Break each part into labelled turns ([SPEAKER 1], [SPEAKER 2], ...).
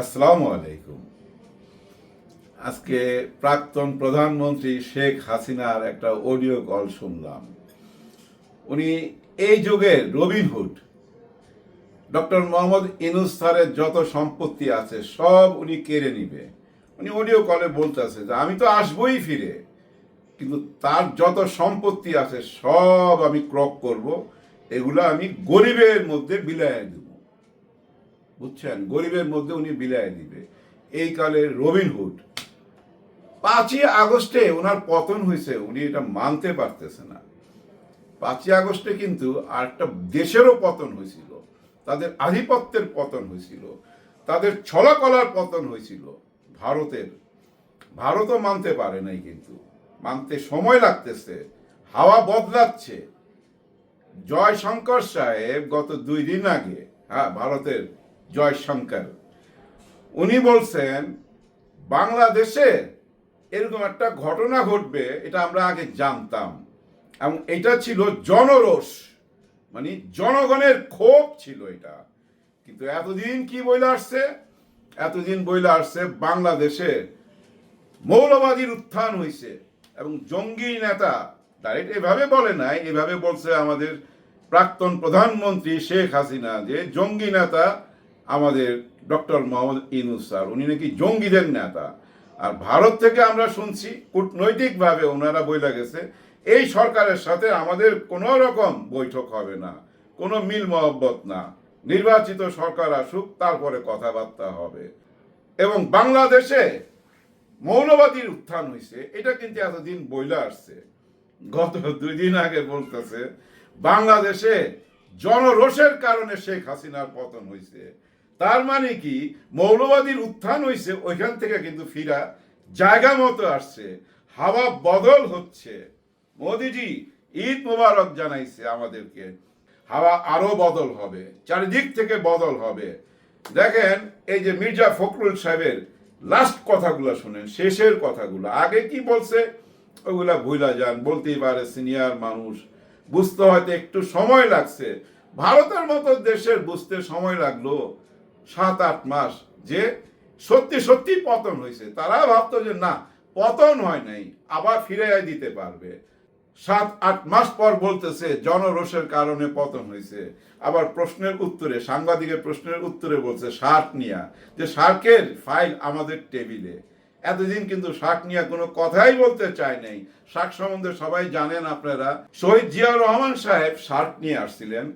[SPEAKER 1] আসসালামু আলাইকুম। আজকে প্রাক্তন প্রধানমন্ত্রী শেখ হাসিনার একটা অডিও কল শুনলাম। উনি এই যুগের রবিনহুড, ডক্টর মোহাম্মদ ইনুস স্যারের যত সম্পত্তি আছে সব উনি কেড়ে নিবে। উনি অডিও কলে বলতেছে যে, আমি তো আসবই ফিরে, কিন্তু তার যত সম্পত্তি আছে সব আমি ক্রক করব, এগুলো আমি গরিবের মধ্যে বিলায় দেব। বুঝছেন? গরিবের মধ্যে উনি বিলায় দিবে। এই কালে রবিনহুড পাঁচই আগস্টে ওনার পতন হয়েছে, উনি এটা মানতে পারতেছে না। পাঁচই আগস্টে কিন্তু আরেকটা দেশেরও পতন হয়েছিল। তাদের আধিপত্যের পতন হয়েছিল। তাদের ছলাকলার পতন হয়েছিল ভারতের। ভারতও মানতে পারে নাই কিন্তু। মানতে সময় লাগতেছে, হাওয়া বদলাচ্ছে। জয়শঙ্কর সাহেব গত দুই দিন আগে হ্যাঁ ভারতের জয়শঙ্কর। উনি বলছেন, বাংলাদেশে এরকম একটা ঘটনা ঘটবে, এটা আমরা আগে জানতাম। এবং এটা ছিল জনরোষ মানে জনগণের ক্ষোভ ছিল এটা। কিন্তু এতদিন কি বইলে আসছে? এতদিন বইলে আসছে, বাংলাদেশে মৌলবাদীর উত্থান হয়েছে এবং জঙ্গি নেতা ডাইরেক্ট এভাবে বলে নাই, এভাবে বলছে আমাদের প্রাক্তন প্রধানমন্ত্রী শেখ হাসিনা যে জঙ্গি নেতা আমাদের ডক্টর মোহাম্মদ ইনুস স্যার, উনি নাকি জঙ্গিদের নেতা। আর ভারত থেকে আমরা শুনছি, কূটনৈতিকভাবে ওনারা বইলা গেছে, এই সরকারের সাথে আমাদের কোনো রকম বৈঠক হবে না, কোনো মিল মহব্বত না। নির্বাচিত সরকার আসুক, তারপরে কথাবার্তা হবে। এবং বাংলাদেশে মৌলবাদীর উত্থান হয়েছে এটা কিন্তু এতদিন বইলা আসছে। গত দুই দিন আগে বলতেছে, বাংলাদেশে জনরোষের কারণে শেখ হাসিনার পতন হয়েছে তার মানে কি? মৌলবাদীর উত্থান হয়েছে ওইখান থেকে কিন্তু ফিরা জায়গা মতো আসছে, হাওয়া বদল হচ্ছে। মোদিজি, ঈদ মোবারক জানাইছে আমাদেরকে, হাওয়া আরও বদল হবে, চারিদিক থেকে বদল হবে। দেখেন, এই যে মির্জা ফখরুল সাহেবের লাস্ট কথাগুলো শুনেন, শেষের কথাগুলো। আগে কি বলছে? ওগুলা ভুলা যান, বলতেই পারে সিনিয়র মানুষ, বুঝতে হয়তো একটু সময় লাগছে। ভারতের মতো দেশের বুঝতে সময় লাগল। সাত, আট মাস যে সত্যি সত্যি পতন হয়েছে। তারা ভাবতো যে না, পতন হয় নাই, আবার ফিরে দিতে পারবে। সাত, আট মাস পর বলতেছে, জনরোষের কারণে পতন হয়েছে। আবার প্রশ্নের উত্তরে, সাংবাদিকের প্রশ্নের উত্তরে বলছে, শার্ক নিয়া, যে শার্কের ফাইল আমাদের টেবিলে। এতদিন কিন্তু শার্ক নিয়ে কোনো কথাই বলতে চায় নাই। শার্ক সম্বন্ধে সবাই জানেন আপনারা। শহীদ জিয়াউর রহমান সাহেব শার্ক নিয়ে আসছিলেন।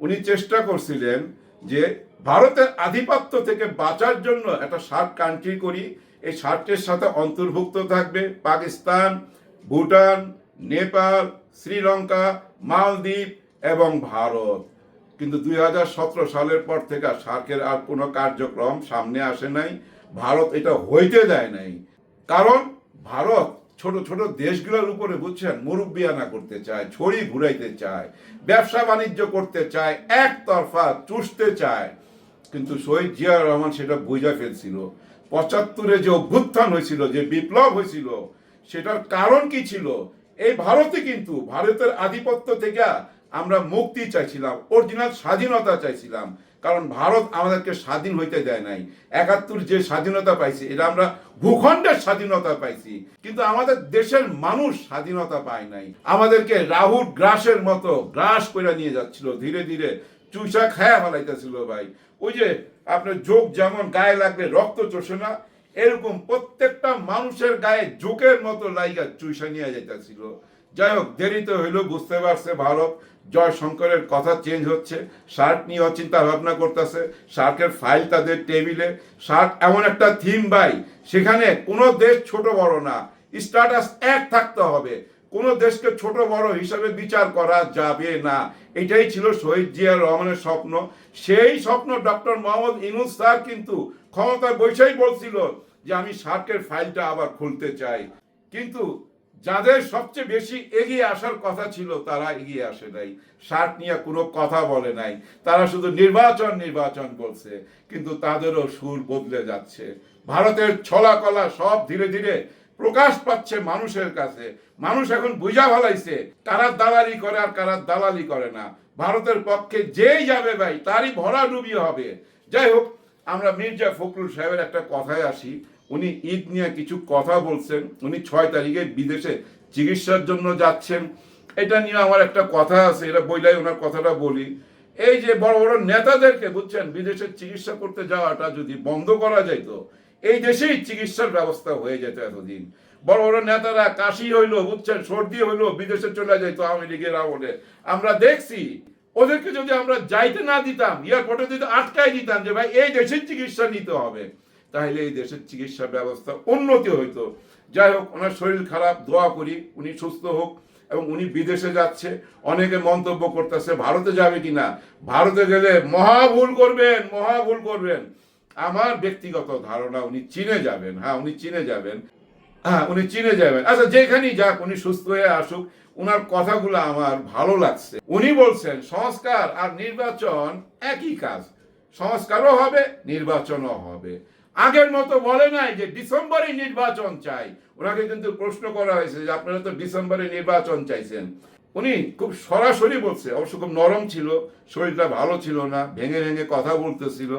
[SPEAKER 1] উনি চেষ্টা করছিলেন যে ভারতের আধিপত্য থেকে বাঁচার জন্য একটা শার্ক কান্ট্রি করি। এই শার্কের সাথে অন্তর্ভুক্ত থাকবে পাকিস্তান, ভুটান, নেপাল, শ্রীলঙ্কা, মালদ্বীপ এবং ভারত। কিন্তু দুই হাজার সতেরো সালের পর থেকে সার্কের আর কোনো কার্যক্রম সামনে আসে নাই। ভারত এটা হইতে দেয় নাই। কারণ ভারত ছোট ছোট দেশগুলোর উপরে বুঝছেন মুরব্বিয়ানা করতে চায়, ছড়ি ঘুরাইতে চায়, ব্যবসা বাণিজ্য করতে চায়, একতরফা চুষতে চায়। কিন্তু শহীদ জিয়া রহমান সেটা বুঝা ফেলছিল। পঁচাত্তরে যে অভ্যুত্থান হয়েছিল, যে বিপ্লব হয়েছিল, সেটার কারণ কি ছিল? এই ভারতে কিন্তু, ভারতের আধিপত্য থেকে আমরা মুক্তি চাইছিলাম, অরিজিনাল স্বাধীনতা চাইছিলাম। কারণ ভারত আমাদেরকে স্বাধীন হইতে দেয় নাই। একাত্তর যে স্বাধীনতা পাইছি, এটা আমরা ভূখণ্ডের স্বাধীনতা পাইছি। কিন্তু আমাদের দেশের মানুষ স্বাধীনতা পায় নাই। আমাদেরকে রাহুল গ্রাসের মতো গ্রাস করে নিয়ে যাচ্ছিল, ধীরে ধীরে চুষা খায়া ফেলাইতেছিল ভাই। ওই যে আপনার যোগ যেমন গায়ে লাগলে রক্ত চষে না, এরকম প্রত্যেকটা মানুষের গায়ে জোকের মতো লাইগা চুষা নিয়ে যাইতেছিল। যাই হোক, দেরিতে হইল, বুঝতে পারছে ভারত জয় শঙ্করের কথা চেঞ্জ হচ্ছে। শার্ক নিয়েও চিন্তা ভাবনা করতেছে। শার্কের ফাইল তাদের টেবিলে শার্ক এমন একটা থিম ভাই। সেখানে কোনো দেশ ছোট বড় না। স্ট্যাটাস এক থাকতে হবে। কোন দেশকে ছোট বড় হিসাবে বিচার করা যাবে না। এটাই ছিল শহীদ জিয়া রহমানের স্বপ্ন। সেই স্বপ্ন ডক্টর মোহাম্মদ ইনুস স্যার কিন্তু ক্ষমতায় বৈশাই বলছিল যে, আমি সার্কের ফাইলটা আবার খুলতে চাই। কিন্তু যাদের সবচেয়ে বেশি এগিয়ে আসার কথা ছিল, তারা এগিয়ে আসে নাই। সার্ক নিয়ে কোনো কথা বলে নাই। তারা শুধু নির্বাচন নির্বাচন বলছে, কিন্তু তাদেরও সুর বদলে যাচ্ছে। ভারতের ছলা কলা সব ধীরে ধীরে প্রকাশ পাচ্ছে মানুষের কাছে। মানুষ এখন বুঝা ভালাইছে, কারা দালালি করে আর কারা দালালি করে না। ভারতের পক্ষে যেই যাবে ভাই, তারই ভরা ডুবি হবে। যাই হোক, আমরা মির্জা ফখরুল সাহেবের একটা কথায় আসি। উনি ঈদ নিয়ে কিছু কথা বলছেন। উনি ছয় তারিখে বিদেশে চিকিৎসার জন্য যাচ্ছেন। এটা নিয়ে আমার একটা কথা আছে, এটা বইলাই ওনার কথাটা বলি। এই যে বড় বড় নেতাদেরকে, বুঝছেন, বিদেশে চিকিৎসা করতে যাওয়াটা যদি বন্ধ করা যেত এই দেশেই চিকিৎসার ব্যবস্থা হয়ে যেত এতদিন। বড় বড় নেতারা কাশি হইল, বুঝছেন, সর্দি হইল, বিদেশে চলে যেত আওয়ামী লীগের আমলে। আমরা দেখছি, ওদেরকে যদি আমরা যাইতে না দিতাম, এয়ারপোর্টে যদি আটকাই দিতাম যে, ভাই, এই দেশের চিকিৎসা নিতে হবে তাহলে এই দেশের চিকিৎসা ব্যবস্থা উন্নতি হইতো। যাই হোক, ওনার শরীর খারাপ, দোয়া করি, উনি সুস্থ হোক এবং উনি বিদেশে যাচ্ছে। অনেকে মন্তব্য করতেছে, ভারতে যাবে কিনা? ভারতে গেলে মহা ভুল করবেন, মহা ভুল করবেন। আমার ব্যক্তিগত ধারণা, উনি চীনে যাবেন হ্যাঁ উনি চীনে যাবেন হ্যাঁ উনি চীনে যাবেন। আচ্ছা যেখানেই যাক, উনি সুস্থ হয়ে আসুক, উনার কথাগুলো আমার ভালো লাগছে। উনি বলছেন, সংস্কার আর নির্বাচন একই কাজ। সংস্কারও হবে, নির্বাচনও হবে। আগের মতো বলে নাই যে ডিসেম্বরে নির্বাচন চাই। ওনাকে কিন্তু প্রশ্ন করা হয়েছে যে আপনারা তো ডিসেম্বরে নির্বাচন চাইছেন। উনি খুব সরাসরি বলছে, অবশ্য খুব নরম ছিল, শরীরটা ভালো ছিল না, ভেঙে ভেঙে কথা বলতেছিল।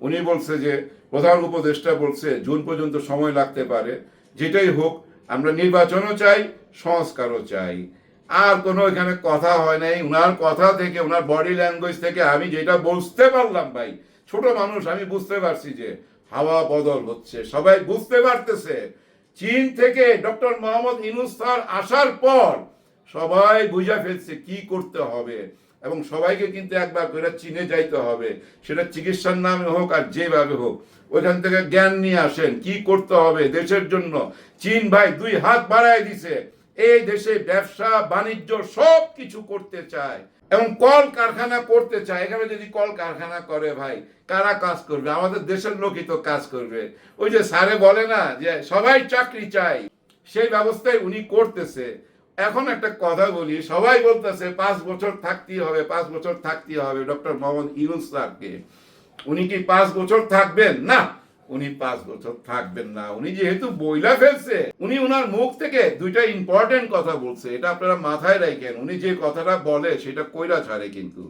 [SPEAKER 1] উনি বলছে যে, প্রধান উপদেষ্টা বলছে, জুন পর্যন্ত সময় লাগতে পারে, যেটাই হোক, আমরা নির্বাচনও চাই, সংস্কারও চাই। আর কোনো এখানে কথা হয় নাই, উনার কথা থেকে, উনার বডি ল্যাঙ্গুয়েজ থেকে আমি যেটা বুঝতে পারলাম ভাই, ছোট মানুষ, আমি বুঝতে পারছি যে, হাওয়া বদল হচ্ছে, সবাই বুঝতে পারতেছে। চীন থেকে ডক্টর মোহাম্মদ ইনুস স্যার আসার পর সবাই বুঝা ফেলছে কি করতে হবে এবং সবাইকে কিন্তু একবার করে চীনে যাইতে হবে। সেটা চিকিৎসার নামে হোক আর যেভাবে হোক, ওইখান থেকে জ্ঞান নিয়ে আসেন কি করতে হবে দেশের জন্য। চীন ভাই দুই হাত বাড়ায় দিছে, এই দেশে ব্যবসা, বাণিজ্য সব কিছু করতে চায় এবং কল কারখানা করতে চায়। এখানে যদি কল কারখানা করে ভাই, কারা কাজ করবে? আমাদের দেশের লোকই তো কাজ করবে। ওই যে স্যারে বলে না যে, সবাই চাকরি চাই। সেই ব্যবস্থায় উনি করতেছে। এখন একটা কথা বলি, সবাই বলতেছে, পাঁচ বছর থাকতেই হবে, পাঁচ বছর থাকতেই হবে, ডক্টর মোহাম্মদ ইউনুস স্যারকে। উনি কি পাঁচ বছর থাকবেন? না, উনি পাঁচ বছর থাকবেন না। উনি যেহেতু বইলা ফেলছে, উনি উনার মুখ থেকে দুইটা ইম্পর্টেন্ট কথা বলছে, এটা আপনারা মাথায় রাখেন। উনি যে কথাটা বলে, সেটা কইরা ছাড়ে কিন্তু।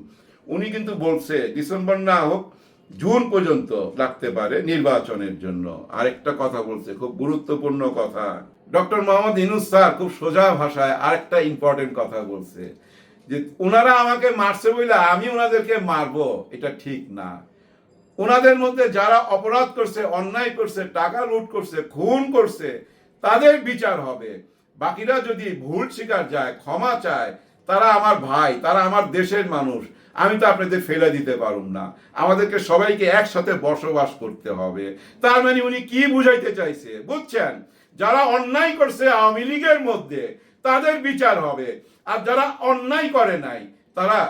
[SPEAKER 1] উনি কিন্তু বলছে, ডিসেম্বর না হোক জুন পর্যন্ত লাগতে পারে নির্বাচনের জন্য। আরেকটা কথা বলছে, খুব গুরুত্বপূর্ণ কথা। ডক্টর মোহাম্মদ ইনুস স্যার খুব সোজা ভাষায় আরেকটা ইম্পর্টেন্ট কথা বলছে, যে ওনারা আমাকে মারছে বলে আমি ওনাদেরকে মারবো, এটা ঠিক না। ওনাদের মধ্যে যারা অপরাধ করছে, অন্যায় করছে, টাকা লুট করছে, খুন করছে, তাদের বিচার হবে। বাকিরা যদি ভুল স্বীকার যায়, ক্ষমা চায় তারা আমার ভাই, তারা আমার দেশের মানুষ। আমি তো আপনাদের ফেলে দিতে পারুম না। আমাদেরকে সবাইকে একসাথে বসবাস করতে হবে। তার মানে উনি কি বুঝাইতে চাইছে? বুঝছেন? যারা অন্যায় করছে আওয়ামী লীগের মধ্যে, তাদের বিচার হবে। আর যারা অন্যায় করে নাই, তারা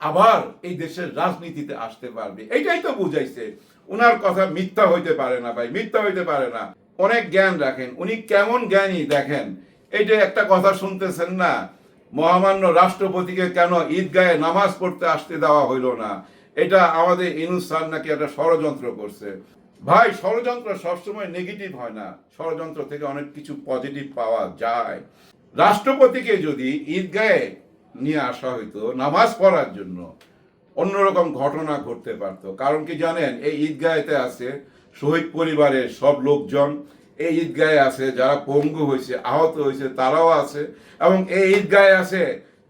[SPEAKER 1] আবার এই দেশের রাজনীতিতে আসতে পারবে। এটাই তো বুঝাইছে। ওনার কথা মিথ্যা হইতে পারে না ভাই, মিথ্যা হইতে পারে না। অনেক জ্ঞান রাখেন। উনি কেমন জ্ঞানী দেখেন। এই যে একটা কথা শুনতেছেন না মহামান্য রাষ্ট্রপতিকে কেন ঈদগাহে নামাজ পড়তে আসতে দেওয়া হইল না? এটা আমাদের ইনুসান নাকি একটা ষড়যন্ত্র করছে। ভাই, ষড়যন্ত্র সবসময় নেগেটিভ হয় না। ষড়যন্ত্র থেকে অনেক কিছু পজিটিভ পাওয়া যায়। রাষ্ট্রপতিকে যদি ঈদগাহে নিয়ে আসা হইতো, নামাজ পড়ার জন্য, অন্যরকম ঘটনা ঘটতে পারতো। কারণ কি জানেন, এই ঈদগাহেতে আছে শহীদ পরিবারের সব লোকজন এই ঈদগাহে আছে, যারা পঙ্গু হয়েছে, আহত হয়েছে, তারাও আছে। এবং এই ঈদগাহে আছে,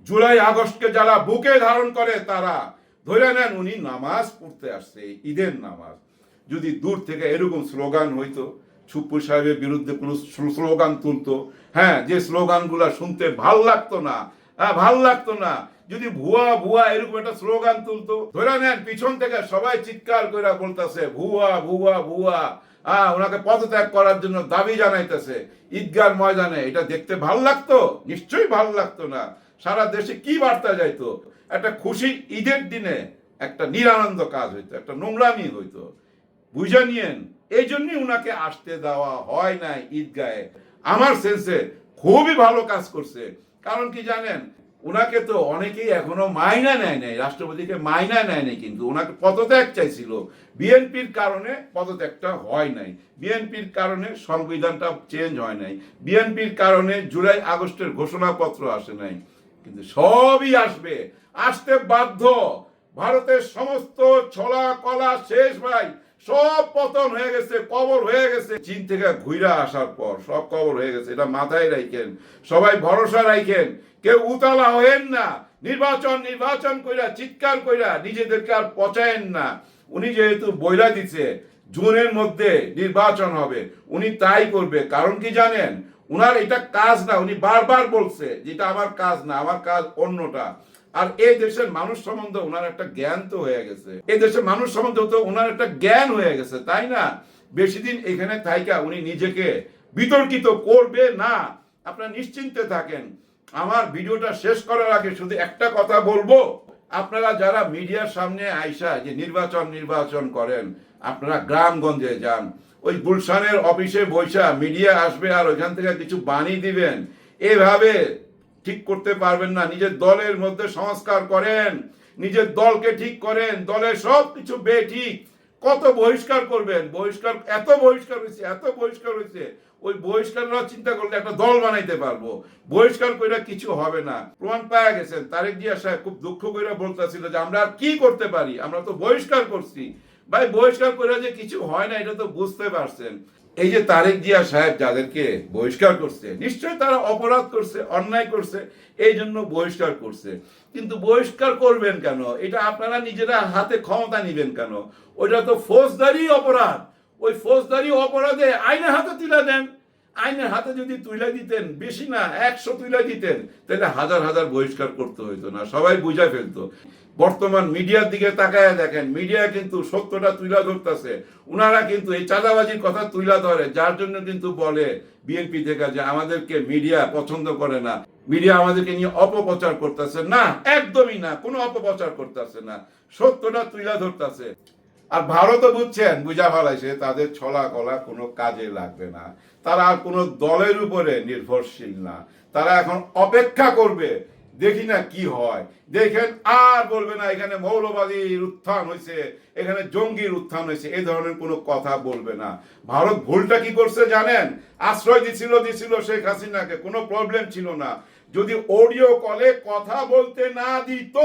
[SPEAKER 1] জুলাই, আগস্টকে যারা বুকে ধারণ করে, তারা ধরে নেন উনি নামাজ পড়তে আসছে ঈদের নামাজ। যদি দূর থেকে এরকম স্লোগান হইতো, ছুপ্পু সাহেবের বিরুদ্ধে কোনো স্লোগান তুলতো হ্যাঁ যে স্লোগানগুলো শুনতে ভালো লাগতো না হ্যাঁ ভালো লাগতো না। যদি ভুয়া ভুয়া এরকম একটা স্লোগান তুলতো, ধরে নেন পিছন থেকে সবাই চিৎকার করে বলতেছে, ভুয়া ভুয়া ভুয়া। হ্যাঁ ওনাকে পদত্যাগ করার জন্য দাবি জানাইতেছে। ঈদগার ময়দানে, এটা দেখতে ভালো লাগতো? নিশ্চয়ই ভালো লাগতো না। সারা দেশে কি বার্তা যাইতো? একটা খুশি ঈদের দিনে একটা নিরানন্দ কাজ হইতো, একটা নোংরামি হইতো। বুঝে নিয়েন, এই জন্যই উনাকে আসতে দেওয়া হয় নাই ঈদগাহে। আমার সেন্সে খুবই ভালো কাজ করছে। কারণ কি জানেন উনাকে তো অনেকেই এখনও মাইনা নেয় নাই, রাষ্ট্রপতিকে মাইনা নেয় নাই কিন্তু। ওনাকে পদত্যাগ চাইছিল। বিএনপির কারণে পদত্যাগটা হয় নাই। বিএনপির কারণে সংবিধানটা চেঞ্জ হয় নাই। বিএনপির কারণে জুলাই আগস্টের ঘোষণাপত্র আসে নাই। কিন্তু সবই আসবে। আসতে বাধ্য। ভারতের সমস্ত ছলা কলা শেষ ভাই। সব পতন হয়ে গেছে, কবর হয়ে গেছে। চীন থেকে ঘুরে আসার পর সব কবর হয়ে গেছে, এটা মাথায় রাখেন সবাই ভরসা রাখেন কেউ উতালা হয়েন না। নির্বাচন নির্বাচন কইরা, চিৎকার কইরা নিজেদেরকে আর পচায়েন না। উনি যেহেতু বইলা দিছে, জুনের মধ্যে নির্বাচন হবে, উনি তাই করবে। কারণ কি জানেন? উনার এটা কাজ না, উনি বারবার বলছে যেটা আমার কাজ না, আমার কাজ অন্যটা। আর এই দেশের মানুষ সম্বন্ধে ওনার একটা জ্ঞান তো হয়ে গেছে। এই দেশের মানুষ সম্বন্ধে তো ওনার একটা জ্ঞান হয়ে গেছে, তাই না? বেশি দিন এখানে থাইকা উনি নিজেকে বিতর্কিত করবে না। আপনারা নিশ্চিন্তে থাকেন। আমার ভিডিওটা শেষ করার আগে শুধু একটা কথা বলব। আপনারা যারা মিডিয়ার সামনে আইসা যে নির্বাচন নির্বাচন করেন, আপনারা গ্রামগঞ্জে যান, ওই গুলশানের অফিসে বৈশা মিডিয়া আসবে আর ওইখান থেকে কিছু বাণী দিবেন। এভাবে ঠিক করতে পারবেন না। নিজের দলের মধ্যে সংস্কার করেন। নিজের দলকে ঠিক করেন। দলের সব কিছু বেঠিক। কত বহিষ্কার করবেন? বহিষ্কার, এত বহিষ্কার হয়েছে, এত বহিষ্কার হয়েছে। ওই বহিষ্কাররা চিন্তা করলে একটা দল বানাইতে পারব। বহিষ্কার কইরা কিছু হবে না। প্রমাণ পাওয়া গেছেন। তারেক জিয়া সাহেব খুব দুঃখ কইরা বলতেছিল যে, আমরা আর কি করতে পারি? আমরা তো বহিষ্কার করছি। ভাই, বহিষ্কার করে যে কিছু হয় না, এটা তো বুঝতে পারছেন। এই যে তারেক জিয়া সাহেব যাদেরকে বহিষ্কার করছে নিশ্চয় তারা অপরাধ করছে, অন্যায় করছে, এই জন্য বহিষ্কার করছে। কিন্তু বহিষ্কার করবেন কেন? এটা আপনারা নিজেরা হাতে ক্ষমতা নিবেন কেন? ওইটা তো ফৌজদারি অপরাধ। ওই ফৌজদারি অপরাধে আইনের হাতে তুলে দেন। আইনের হাতে যদি তুলে দিতেন, বেশি না, একশো তুলে দিতেন, তাহলে হাজার হাজার বহিষ্কার করতে হইতো না, সবাই বুঝা ফেলতো। বর্তমান মিডিয়ার দিকে তাকায় দেখেন, মিডিয়া কিন্তু সত্যটা তুলে ধরতেছে। উনারা কিন্তু এই চাঁদাবাজির কথা তুলে ধরে, যার জন্য কিন্তু বলে বিএনপি থেকে যে আমাদেরকে মিডিয়া পছন্দ করে না। মিডিয়া আমাদেরকে নিয়ে অপপ্রচার করতেছে। না, একদমই না, কোনো অপপ্রচার করতেছে না। সত্যটা তুলে ধরতেছে। আর ভারতও বুঝছেন, বুঝা ফেলাইছে তাদের ছলা কলা কোনো কাজে লাগবে না। তারা আর কোনো দলের উপরে নির্ভরশীল না। তারা এখন অপেক্ষা করবে, দেখি না কি হয়। দেখেন আর বলবে না, এখানে মৌলবাদীর উত্থান হয়েছে, এখানে জঙ্গির উত্থান হয়েছে এই ধরনের কোনো কথা বলবে না। ভারত ভুলটা কি করছে জানেন? আশ্রয় দিছিল দিছিল শেখ হাসিনাকে, কোনো প্রবলেম ছিল না। যদি অডিও কলে কথা বলতে না দিত,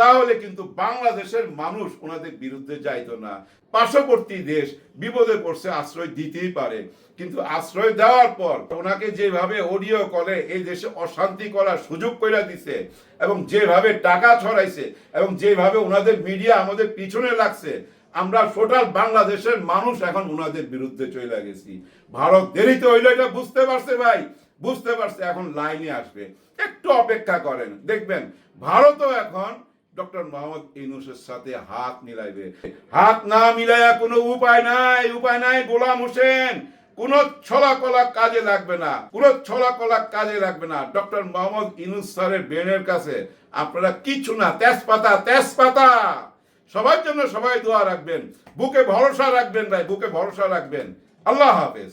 [SPEAKER 1] তাহলে কিন্তু বাংলাদেশের মানুষ ওনাদের বিরুদ্ধে যাইতো না। পার্শ্ববর্তী দেশ বিপদে পড়ছে, আশ্রয় দিতেই পারে। কিন্তু আশ্রয় দেওয়ার পর ওনাকে যেভাবে অডিও কলে এই দেশে অশান্তি করার সুযোগ করে দিছে, এবং যেভাবে টাকা ছড়াইছে, এবং যেভাবে ওনাদের মিডিয়া আমাদের পিছনে লাগছে, আমরা টোটাল বাংলাদেশের মানুষ এখন ওনাদের বিরুদ্ধে চলে গেছি। ভারত দেরিতে হইল এটা বুঝতে পারছে ভাই। বুঝতে পারছে এখন লাইনে আসবে। একটু অপেক্ষা করেন, দেখবেন ভারতও এখন ডক্টর মোহাম্মদ ইউনুসের সাথে হাত মিলাইবে। হাত না মিলাইয়া কোনো উপায় নাই উপায় নাই গোলাম হোসেন। কোন ছলা কলা কাজে লাগবে না, কোন ছলা কলা কাজে লাগবে না। ডক্টর মোহাম্মদ ইউনুস স্যারের ব্রেনের কাছে আপনারা কিচ্ছু না, তেজপাতা তেজপাতা। সবার জন্য সবাই দোয়া রাখবেন, বুকে ভরসা রাখবেন ভাই, বুকে ভরসা রাখবেন। আল্লাহ হাফেজ।